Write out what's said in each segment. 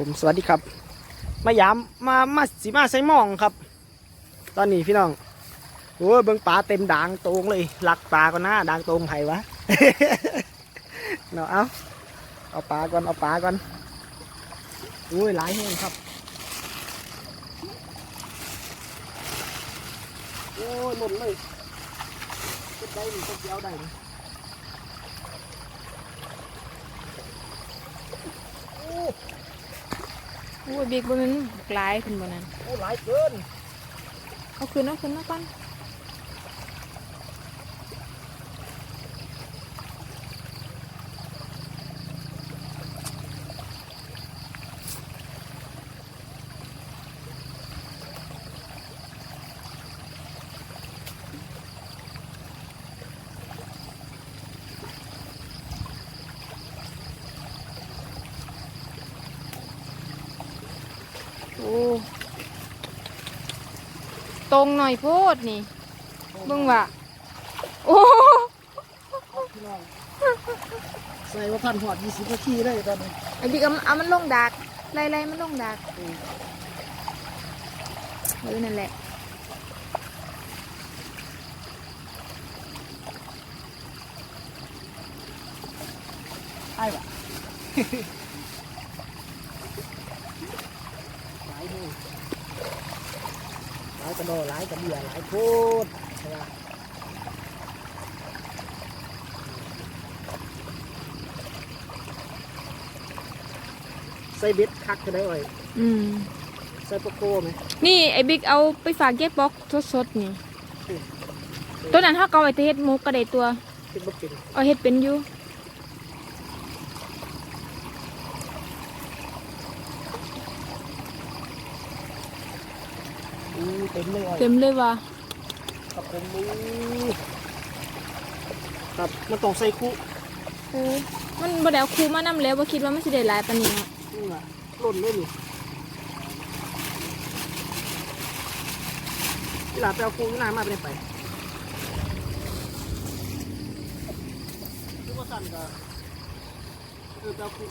ผมสวัสดีครับ มายามมามาสีมาใส่มองครับ ตอนนี้พี่น้องโอ้ยเบิ่งปลาเต็มด่างโตรงเลยหลักปลาก่อนนะด่างโตรงไผวะเนาะเอาเอาปลาก่อนเอาปลาก่อนโอ้ยหลายแห้งครับโอ้ยหล่นเลยก็ได้นี่ก็เอาได้โอ้ อ้ยบิ๊กบนนั้นหลายขึ้นบนนั้นโอ้หลายเกินเอาขึ้นเอาขึ้นมาก่อน ตรงหน่อยโพดนี่เบิ่งว่าโอ้พี่น้องใส่ว่าพันหอดยี่สิบนาทีได้ตอนนี้ไอ้บิ๊กเอาเอามันลงดักไล่ไล่มันลงดักเออนั่นแหละไอ้ปะ หลายดูหลายกระโดดหลายกระเบียหลายโคตรใช่ปะใส่เบ็ดคักก็ได้เอ่ยอืมใส่โปโก้ไหมนี่ไอ้บิ๊กเอาไปฝากเก็บบ็อกสดๆนี่ตัวนั้นถ้าเกาไว้แต่เฮ็ดหมุกก็ได้ตัวเป็นบ่เป็น เอาเฮ็ดเป็นอยู่ อู้เต็มเลยเอ่ยเต็มเลยว่ะครับผมอู้ครับมันต้องใส่คุเออมันบ่ได้เอาครูมานำแล้วบ่คิดว่ามันสิได้หลายปานนี้เนาะนี่อะหล่นเลยนี่ที่หลานไปเอาคุที่หน้ามาไปไหนไปคือว่าสั่นก็เออไปเอาคุ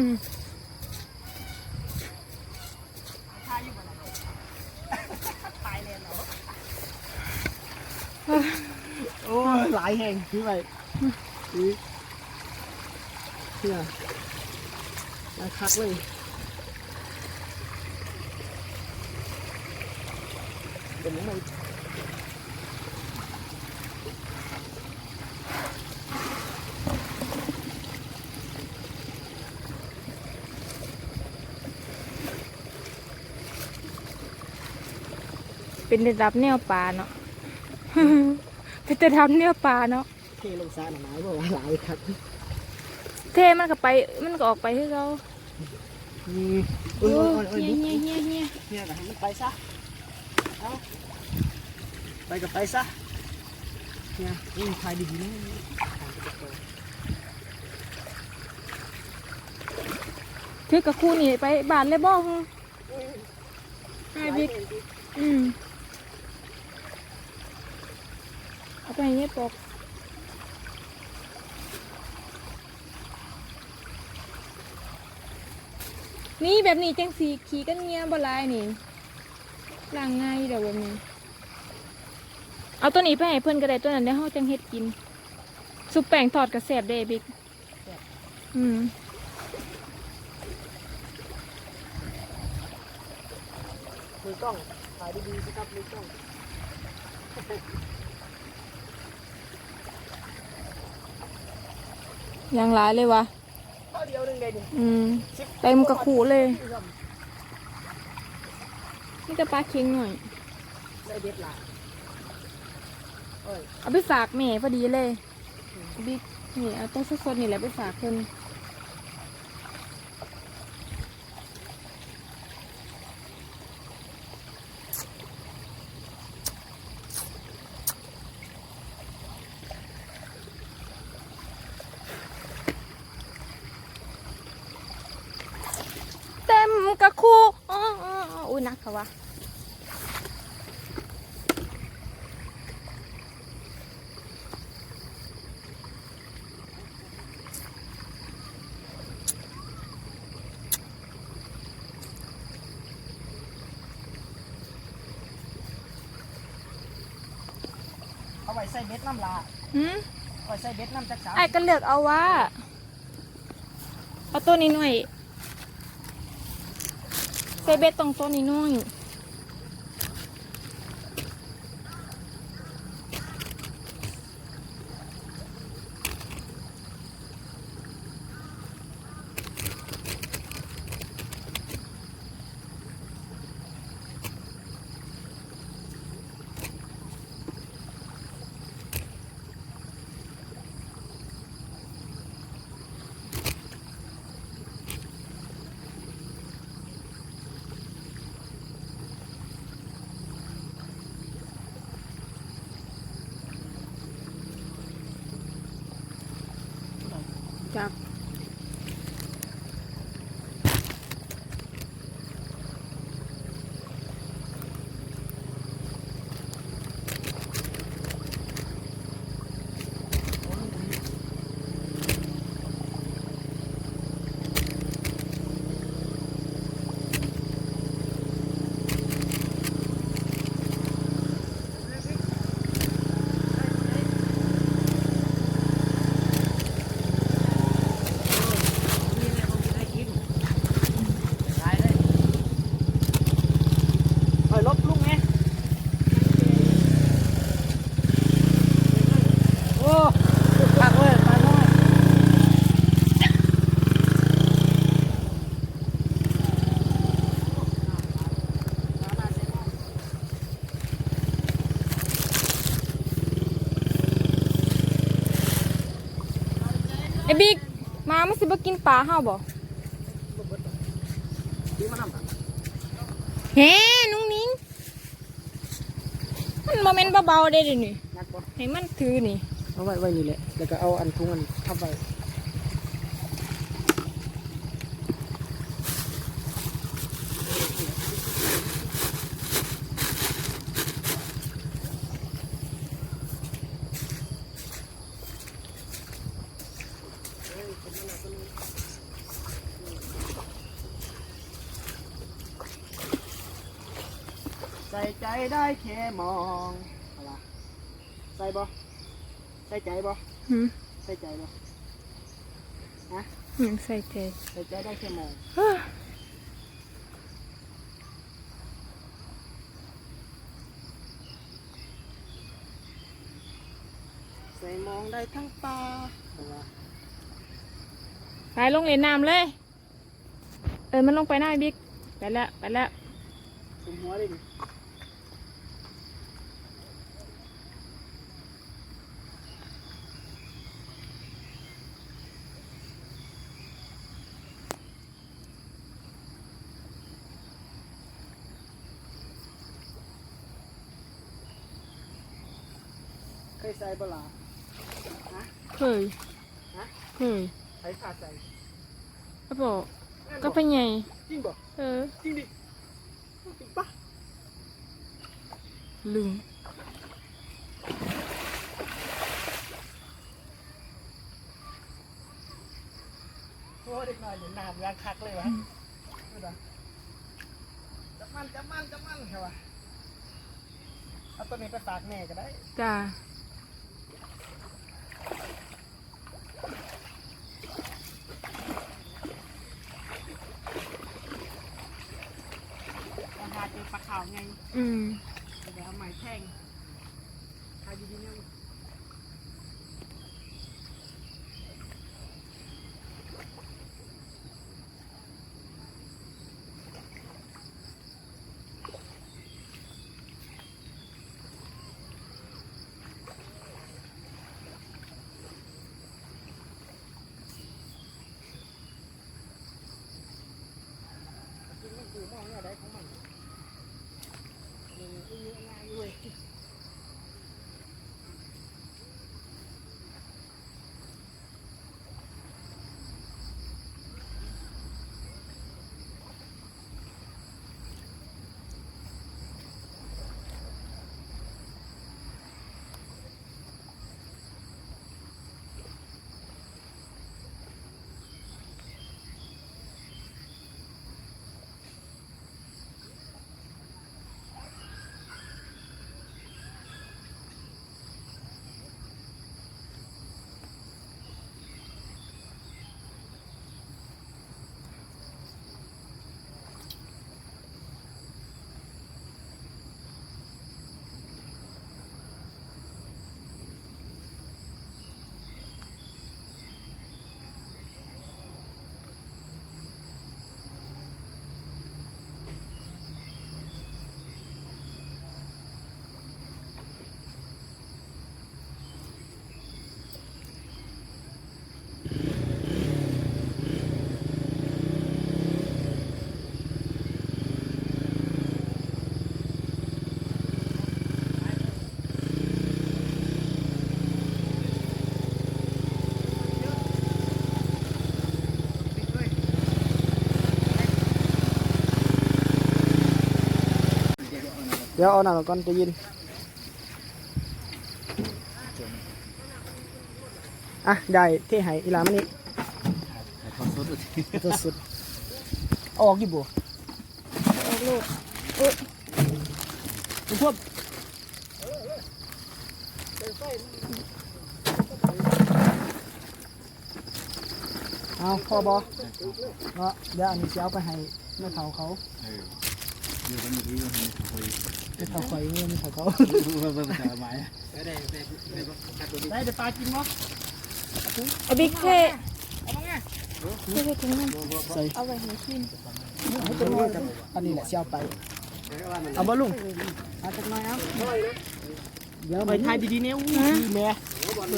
อืมโอ้ยหลายแห่งคือไปคือเนี่ยมาคักเลยเป็นยังไง เป็นระดับแนวป่าเนาะ เป็นระดับแนวป่าเนาะเทลงซาหน่อยบอกว่าหลายคักเทมันก็ไปมันก็ออกไปให้เราอืมเอโอ้อเออเออเฮียเฮียเฮียเฮียเนี่ยก็ให้มันไปซะเอาไปกับไปซะเนี่ยนี่ถ่ายดีๆนะถือกับคู่นี่ไปบ้านเลยบ่ฮึไอ้บิ๊กอืม เอาไปให้เนี่ยปอกนี่แบบนี้จังสีขี่กันเงียบหลายนี่ล้างง่ายเดี๋ยวแบบนี้ เอาตัวนี้ไปให้เพื่อนก็ได้ตัวนั้นได้ห้อจังเฮ็ดกิน ซุปแป้งทอดกระแสบเด้บิ๊กอืมมือกล้องถ่ายดีๆสิครับมือกล้อง ยังหลายเลยวะเอาเดียวหนึงเลยดิอืมเต็มกระขู่เลยนี่จะปลาเค็งหน่อย ได้เด็ดหลายเอ้ยเอาไปฝากแม่พอดีเลยบิ๊กนี่เอาต้นสดๆนี่แหละไปฝากเพิ่น เต็มกระคูอ๋ออ๋ออ๋ ออุ้ยนักค่ะวะเอาไว้ใส่เบ็ดน้ำลาหืมเอาไว้ใส่เบ็ดน้ำจักสามไอ้ก็เลือกเอาว่าเอาตัวนี้หน่อยใส่ เบ็ดตรงต้นนี้หน่อย จับเอ้ยลบลุงไงโอ้คักเว้ยปลาน้อยมามาใส่หม้อ ไอ้บิ๊กมามันสิบ่กินป ลาเฮาบ่ซื้อมาทำกันเฮ้นุ่งนิ้งมันโมเมนต์เบาๆได้เดินี่นักบ่ให้มันถือนี่ เอาไว้ไว้นี่แหละ แล้วก็เอาอันทุงอันทับไว้ ส่ใจได้แค่มองเอาล่ะใส่บ่ใส่ใจบ่หืมใส่ใจบ่ยังใส่ใจใส่ใจได้แค่มองเฮ้อใส่มองได้ทั้งตาเอาล่ะไปลงเล่นน้ำเลย เออมันลงไปหน้าไอ้บิ๊ก ไปแล้ว ไปแล้วคุมหัวเลยดิ เคยใส่บ่ล่ะเคยฮะเคยใส่ขาดใส่ก็บอกก็ไปไงจริงบ่เออจริงดิจริงปะลึงโอ้เด็กน้อยเดี๋ยวน้ำยางคักเลยวะไม่ได้จับมันจับมันจับมันเหรอวะเอาตัวนี้ไปฝากแม่ก็ได้ จ้าอาหารเป็นปลาขาวไง อืมเดี๋ยวเอาใหม่แท่งขายดีๆเนี่ย กินมันกูมองเนี่ยได้ของมัน นี่อีนี่ง่ายเว้ย เดี๋ยวเอาหนังก่อนจะยินอะได้เท่ไหอีหลามันนี่สุดสุดเอาออกกี่บัวเอาลูกคุณพวกเอาพอบอเนาะเดี๋ยวอันนี้จะเอาไปให้แม่เฒ่าเขาเดี๋ยวมันมีมันมีคุย แม่เฒ่าข่อยเงินเขาเขามันเป็นแต่ไม้ได้เดี๋ยวปลากินบ่ไอ้บิ๊กเท่เอามาไงเท่ถึงนั่นใส่เอาไว้ให้กินให้เป็นว่ากับอันนี้แหละเสียไป เอาบ่ลุงเอาจักหน่อยเอาเดี๋ยวไปถ่ายดีๆเนี่ยอู้ดีแม่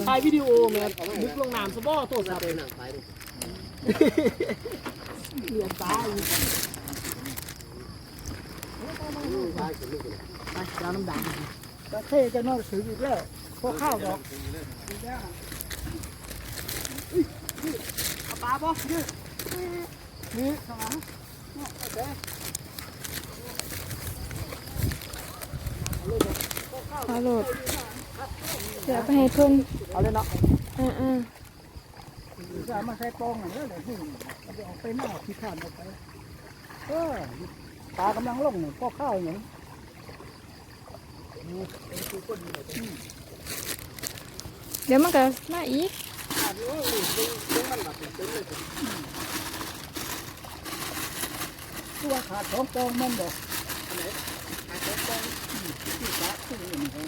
ถ่ายวิดีโอแม่นึกลงน้ำซะบ่โตสับเหลือตาอีก ไปเอาน้ำด่างก็เท่จะนอกถืออีกแล้วพวกข้าวดอกเอาปลาบ่นี่นี่ข้างหลังเนี่ยโอเคเอาโหลดเดี๋ยวไปให้เพิ่นเอาเลยเนาะอ่าอ่าจะมาใช้ปองอะแล้วเดี๋ยวเอาไปออกไปหน้าที่ข้านออกไปเออปลากำลังลงเนี่ยพวกข้าวอย่าง เดี๋ยวมันก็มาอีกตัวขาดสองกองมันบอกขาดสองกองที่ขาดที่นี่ใส่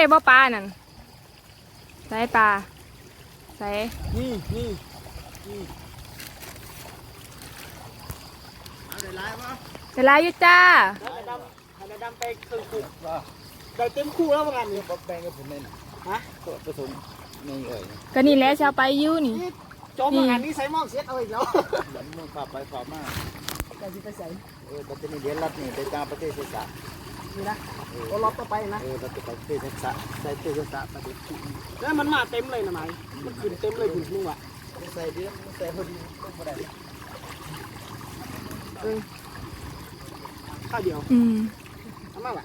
ได้บ่ปลานั่นใส่ปลาใส่นี่นี่นี่เอาได้หลายปะเวลาอยู่จ้าให้ดำให้ดำไปครึ่งคู่ได้เต็มคู่แล้วประมาณนี้บ๊อบแบงกับผมเล่นฮะตัวผสมนี่เอ่ยก็นี่แหละชาวไปอยู่นี่จมประมาณนี้ใส่หมอกเสียเอาอีกแล้วหลังมึงขับไปขับมาแต่สิไปใส่เออปัตตานีเดียนรัดนี่ไปตามประเทศเซซ่า นี่นะโอรอบต่อไปนะเออเราจะไปประเทศเซซ่าใส่ประเทศเซซ่าประเทศที่แล้วมันมาเต็มเลยนะไหมมันขึ้นเต็มเลยคุณลุงว่ะใส่เดือนใส่พอดีก็พอได้เออข้าวเดียวอืมทำมาว่ะ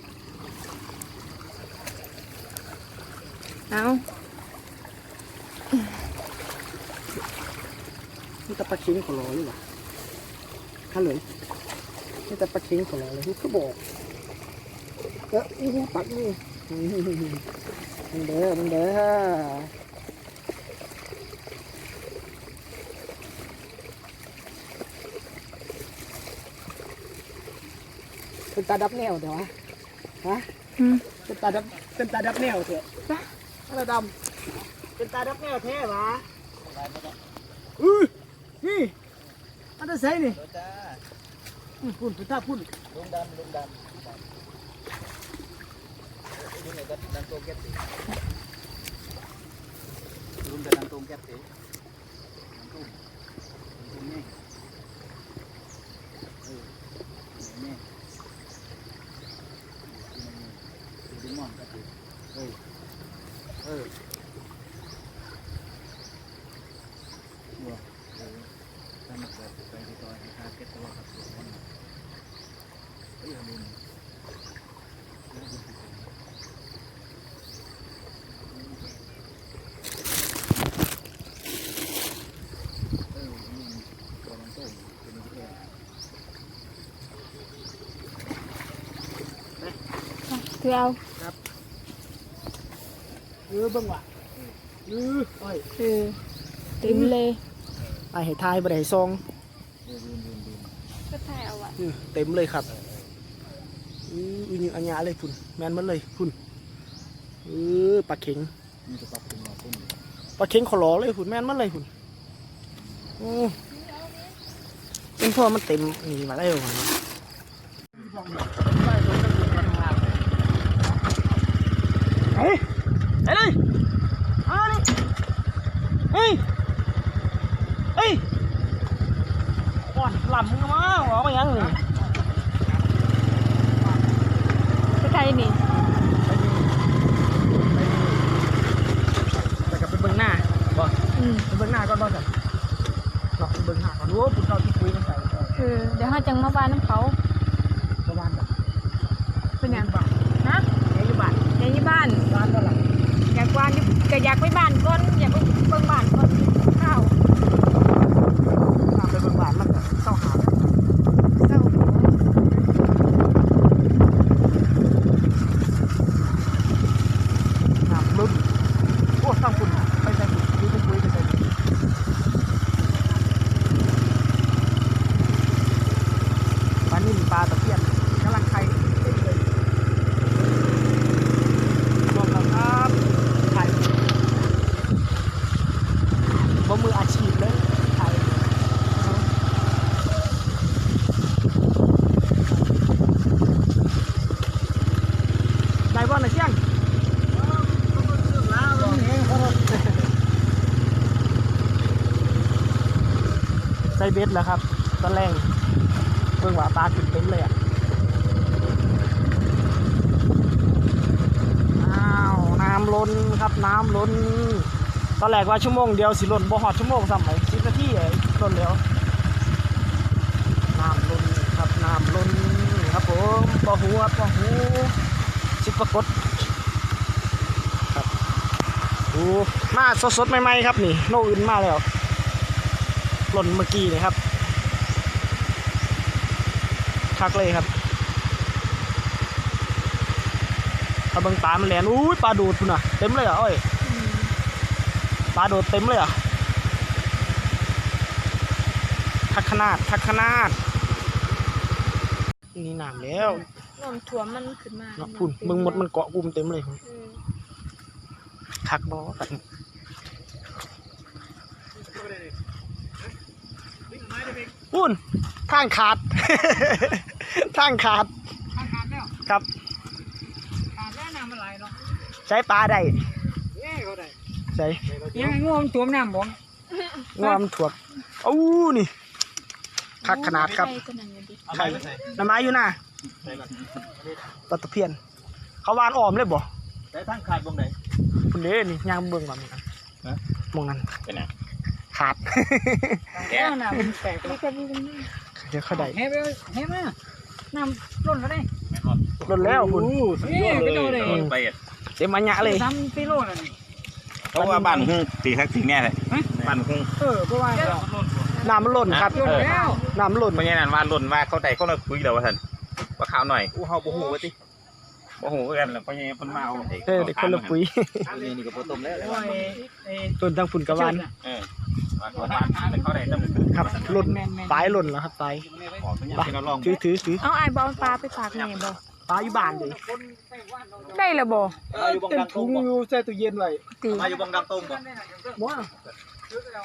เอานี่ตะปลาเค็งขอรออยู่ว่ะข้าเลยนี่ตะปลาเค็งขอรอเลยเขาบอก เอออู้หูปักนี่มึงเด้อมึงเด้อเป็นตาดับแนวเดี๋ยววะฮะอืมเป็นตาดับเป็นตาดับแนวเถอะอะไรดำเป็นตาดับแนวแท้หวะอุ้ยนี่อันนั้นใส่นี่รถจ้าอืมพุ่นเป็นตาพุ่นลุงดำลุงดำ ลุงไหนก็ดังโตแก๊สตีลุงจะดังโตแก๊สตีดังโตดังโตแม่เออแม่ดึงมอนก็ตีเออเออวัวเออถ้ามันเกิดไปที่ตัวที่คาเก็ตตัวกับตัวมันเอ้ยลุง คือเอาเออเบิ่งว่ะเออโอ้ยเออเต็มเลยไอ้ให้ทายบ่ได้ซองก็ถ่ายเอาอะอืมเต็มเลยครับอืออีนี่อัญญาเลยพุ่นแม่นมันเลยพุ่นเออปลาเข็งนี่จะปรับปรุงมาพุ่งปลาเข็งขอรอเลยพุ่นแม่นมันเลยพุ่นโอ้เป็นเพราะมันเต็มนี่มาแล้วมัน เฮ้ยไปเลยเอาเลยเฮ้ยเฮ้ยก่อนหลับมึงมาหรอมายังนี่ไปไกลนี่แต่กับไปเบิ่งหน้าบ่อืมไปเบิ่งหน้าก่อนบ่จ้ะเนาะไปเบิ่งหน้าก่อนโอ้ปุ่นเก่าที่คุยกันใส่เออเดี๋ยวเราจังมาบ้านน้ำเขาประมาณแบบเป็นหยังบาทฮะเอ้ยบาทอยากอยู่บ้าน วันอยู่ก็อยากไปบ้านก่อนอยากไปเบิ่งบ้านก่อนข้าว ถ้าไปเบิ่งบ้านมันก็เศร้าหา เจ้า น้ำลุ้นโอ้ตั้งปุ่นไปใส่ปุ่นคุยไปคุยไปใส่ปุ่นปลานิ่มปลาตะเพียนกำลังไข่เต็มเลยรวมแล้วครับไข่บ่มืออาชีพเลยไข่ ได้บ่นะเชียงใส่ เบ็ดแล้วครับตอนแรกเพิ่งว่าปลาขึ้นเต็มเลยอะอ้าวน้ำล้นครับน้ำล้น ตอนแรกว่าชั่วโมงเดียวสิล้นบ่หอดชั่วโมงซ้ำไหมสิบนาทีไอ้ล้นแล้วน้ำล้นครับน้ำล้นครับผมบ่หูครับบ่หูสิปรากฏโอ้มาสดๆใหม่ๆครับนี่โนอื่นมาแล้ว หล่นเมื่อกี้นี่ครับคักเลยครับเอาบิ่งปลามันแหลนอุ้ยปลาโดดพุ่นอะเต็มเลยอะอ้อยปลาโดดเต็มเลยอะทักขนาดทักขนาดนี่หน้ำแล้วน้ำท่วมันขึ้นมาเนาะพุ่นเบิ่งหมดมันเกาะกลุ่มเต็มเลยคักบอ พุ่นทางขาด ทางขาดขาดขาดแล้วครับ ขาดแล้วน้ำมันไหลเนาะใช้ปลาได้เย้เขาได้ใช้ยังไงงูมันตัวน้ำบ่งวมนถ่วกอู้นี่คักขนาดครับใช่ตัวนั้นอยู่ดิไข่น้ำไม้อยู่น่ะปลาตะเพียน เขาวานอ้อมเลยบ่ใช้ทั้งขาดบงไหนคุณเด้นี่ย่างเบิ่งมาเหมือนกันฮะมองนั้นเป็นไง ขาด แก่น้ำมันแตกนี่ก็มีกันนี่เดี๋ยวเขาได้เฮ้ยเฮ้ยมาน้ำล้นแล้วได้ลดแล้วคุณนี่ไปดูเลยไปอะเต็มมันยะเลยทำไปโลแล้วนี่เพราะว่าบ้านหุ้งตีทักสิ่งแน่เลยบ้านหุ้งเออเพราะว่าน้ำมันหล่นครับล้นแล้วน้ำมันหล่นเพราะงั้นว่าล่นว่าเขาใดเขาเลยคุยแล้วว่าท่านว่าข่าวหน่อยอู้เฮาบ่ฮู้ว่าติบ่ฮู้กันแล้วเพราะงั้นเพิ่นมาเอาเออเด็กคนละปุ๋ยนี่นี่ก็บ่ต้มแล้วโอ้ยไอ้ต้นทางฝุ่นกระวานเออ ว่าเขาบ้านแต่เขาได้ต้องครับหล่นปลายหล่นแล้วครับปลายขอเพิ่นยังเราลองถือถือถือเอาไอ้ายบอลปลาไปฝากแม่บ่ปลาอยู่บ้านเลยได้แล้วบ่มาอยู่บังเต็มดังตรถุงงบ่อยู่ใส่ตู้เย็นไว้ตีมาอยู่บังดังตรงบ่ว้า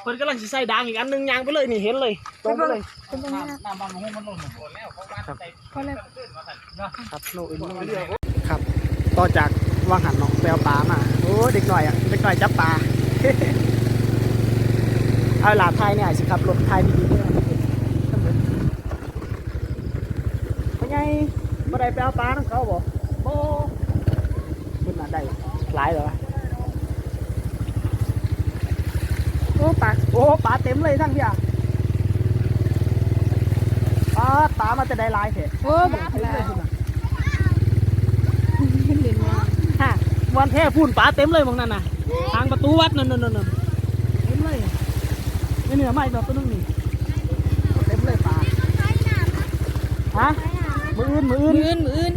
เพิ่นกำลังสิใส่ดางอีกอันหนึงยางไปเลยนี่เห็นเลยตรงไปเลยเป็นยังไงน้ำมันหุ้มมันล้นหมดแล้วเพราะว่าพอแล้วครับโนอื่นโนอื่นครับต่อจากวางหันเนาะไปเอาปลามาโอ้เด็กหน่อยอะเด็กหน่อยจับปลา เอาหลาบไทยเนี่ยสิครับรถไทยดีๆเนี่ยเป็นไงบ่ได้ไปเอาปลาน้ำเขาบ่โอ้คุณน่ะได้หลายเหรอวะโอ้ปลาโอ้ปลาเต็มเลยทั้งพี่อะปลาปลามันจะได้หลายเถอะโอ้บักเต็มลาเลยคุณน่ะเห็นว่าฮะวันแท้พูนปลาเต็มเลยมองนั่นน่ะทางประตูวัดนั่นนั่นนั่นนั่นเต็มเลย ไม่เหนือไม่แบบตัวนึงนี่เต็มเลยปลาฮะมืออื่นมืออื่นมืออื่นมืออื่น